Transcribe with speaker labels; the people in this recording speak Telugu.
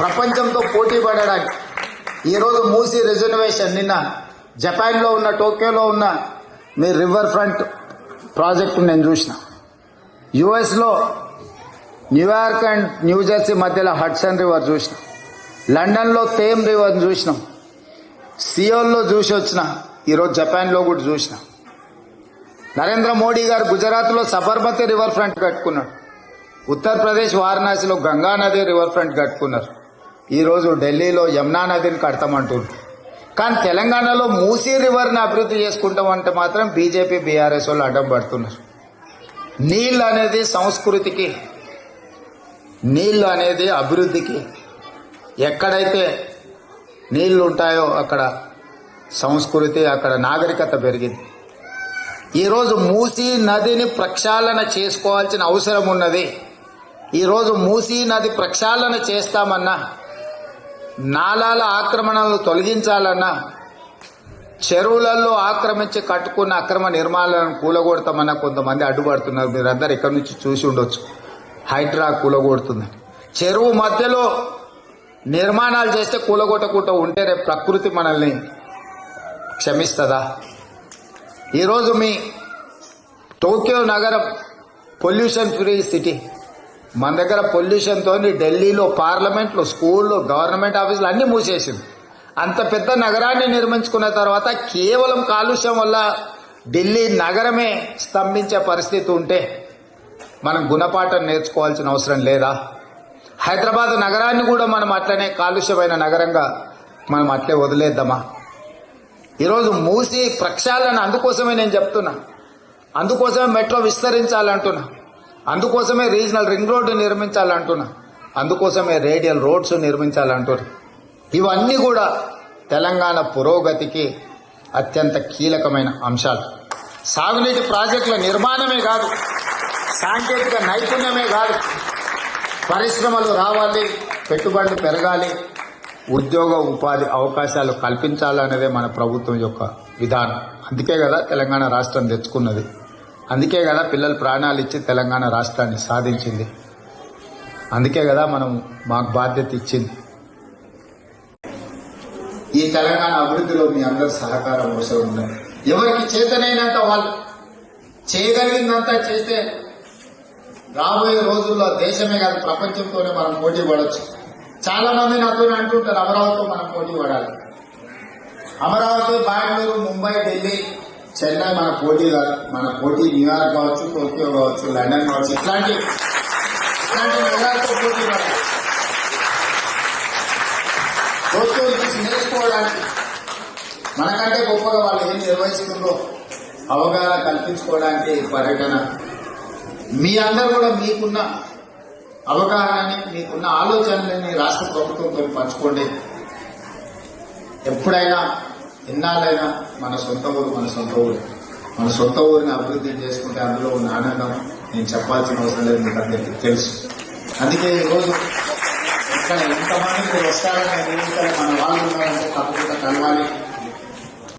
Speaker 1: ప్రపంచంతో పోటీ పడడానికి. ఈరోజు మూసి రిజర్వేషన్ నిన్న జపాన్లో ఉన్న టోక్యోలో ఉన్న మీ రివర్ ఫ్రంట్ ప్రాజెక్టు నేను చూసిన. యుఎస్లో New York and New Jersey మధ్యలో హడ్సన్ రివర్ చూసిన. లండన్లో తేమ్ రివర్ చూసినాం. సియోల్లో చూసి వచ్చిన. ఈరోజు జపాన్లో కూడా చూసిన. నరేంద్ర మోడీ గారు గుజరాత్లో సబర్మతి రివర్ ఫ్రంట్ కట్టుకున్నాడు. ఉత్తరప్రదేశ్ వారణాసిలో గంగానది రివర్ ఫ్రంట్ కట్టుకున్నారు. ఈరోజు ఢిల్లీలో యమునా నదిని కడతామంటున్నారు. కానీ తెలంగాణలో మూసీ రివర్ని అభివృద్ధి చేసుకుంటామంటే మాత్రం బీజేపీ బీఆర్ఎస్ వాళ్ళు అడ్డం పడుతున్నారు. నీళ్ళు అనేది సంస్కృతికి నీళ్ళు అనేది అభివృద్ధికి ఎక్కడైతే నీళ్ళు ఉంటాయో అక్కడ సంస్కృతి అక్కడ నాగరికత పెరిగింది. ఈరోజు మూసీ నదిని ప్రక్షాళన చేసుకోవాల్సిన అవసరం ఉన్నది. ఈరోజు మూసీ నది ప్రక్షాళన చేస్తామన్నా నాలాల ఆక్రమణలు తొలగించాలన్నా చెరువులలో ఆక్రమించి కట్టుకున్న అక్రమ నిర్మాణాలను కూలగొడతామన్నా కొంతమంది అడ్డుపడుతున్నారు. మీరందరూ ఇక్కడి నుంచి చూసి ఉండొచ్చు. హైడ్రా కూలగొడుతుంది. చెరువు మధ్యలో నిర్మాణాలు చేస్తే కూలగొట్టకుండా ఉంటే రేపు ప్రకృతి మనల్ని క్షమిస్తుందా? ఈరోజు మీ టోక్యో నగరం పొల్యూషన్ ఫ్రీ సిటీ. మన దగ్గర పొల్యూషన్తో ఢిల్లీలో పార్లమెంట్లో స్కూళ్ళు గవర్నమెంట్ ఆఫీసులు అన్నీ మూసేసింది. అంత పెద్ద నగరాన్ని నిర్మించుకున్న తర్వాత కేవలం కాలుష్యం వల్ల ఢిల్లీ నగరమే స్తంభించే పరిస్థితి ఉంటే మనం గుణపాఠం నేర్చుకోవాల్సిన అవసరం లేదా? హైదరాబాద్ నగరాన్ని కూడా మనం అట్లనే కాలుష్యమైన నగరంగా మనం అట్లే వదిలేద్దామా? ఈరోజు మూసి ప్రక్షాళన అందుకోసమే నేను చెప్తున్నా. అందుకోసమే మెట్రో విస్తరించాలంటున్నా. అందుకోసమే రీజనల్ రింగ్ రోడ్డు నిర్మించాలంటున్నా. అందుకోసమే రేడియల్ రోడ్స్ నిర్మించాలంటున్నా ఇవన్నీ కూడా తెలంగాణ పురోగతికి అత్యంత కీలకమైన అంశాలు. సాగునీటి ప్రాజెక్టుల నిర్మాణమే కాదు సాంకేతిక నైపుణ్యమే కాదు. పరిశ్రమలు రావాలి పెట్టుబడులు పెరగాలి ఉద్యోగ ఉపాధి అవకాశాలు కల్పించాలనేదే మన ప్రభుత్వం యొక్క విధానం. అందుకే కదా తెలంగాణ రాష్ట్రం తెచ్చుకున్నది. అందుకే కదా పిల్లలు ప్రాణాలు ఇచ్చి తెలంగాణ రాష్ట్రాన్ని సాధించింది. అందుకే కదా మనం మాకు బాధ్యత ఇచ్చింది. ఈ తెలంగాణ అభివృద్ధిలో మీ అందరి సహకారం అవసరం ఉన్నది. ఎవరికి చేతనైనంత వాళ్ళు చేయగలిగిందంతా చేస్తే రాబోయే రోజుల్లో దేశమే కాదు ప్రపంచంతోనే మనం పోటీ పడవచ్చు చాలా మంది నాతో అంటుంటారు అమరావతితో మనం పోటీ పడాలి. అమరావతి బెంగళూరు ముంబై ఢిల్లీ చెన్నై మన పోటీ మన పోటీ న్యూయార్క్ కావచ్చు టోక్యో కావచ్చు లండన్ కావచ్చు ఇట్లాంటి ఇట్లాంటి నగరాలతో పోటీ టోక్యో చూసి నేర్చుకోవడానికి మనకంటే గొప్పగా వాళ్ళు ఏం నిర్వహిస్తుందో అవగాహన కల్పించుకోవడానికి పర్యటన. మీ అందరూ కూడా మీకున్న అవగాహనని మీకున్న ఆలోచనలని రాష్ట్ర ప్రభుత్వంతో పంచుకోండి. ఎప్పుడైనా ఎన్నాళ్ళైనా మన సొంత ఊరు మన సొంత ఊరు. మన సొంత ఊరిని అభివృద్ధి చేసుకుంటే అందులో ఉన్న ఆనందం నేను చెప్పాల్సిన అవసరం లేదు మీకు అందరికీ తెలుసు. అందుకే ఈరోజు ఇక్కడ ఎంతమంది మీరు వస్తారనే మన వాళ్ళు ఉన్నారంటే తప్పకుండా కలవాలి.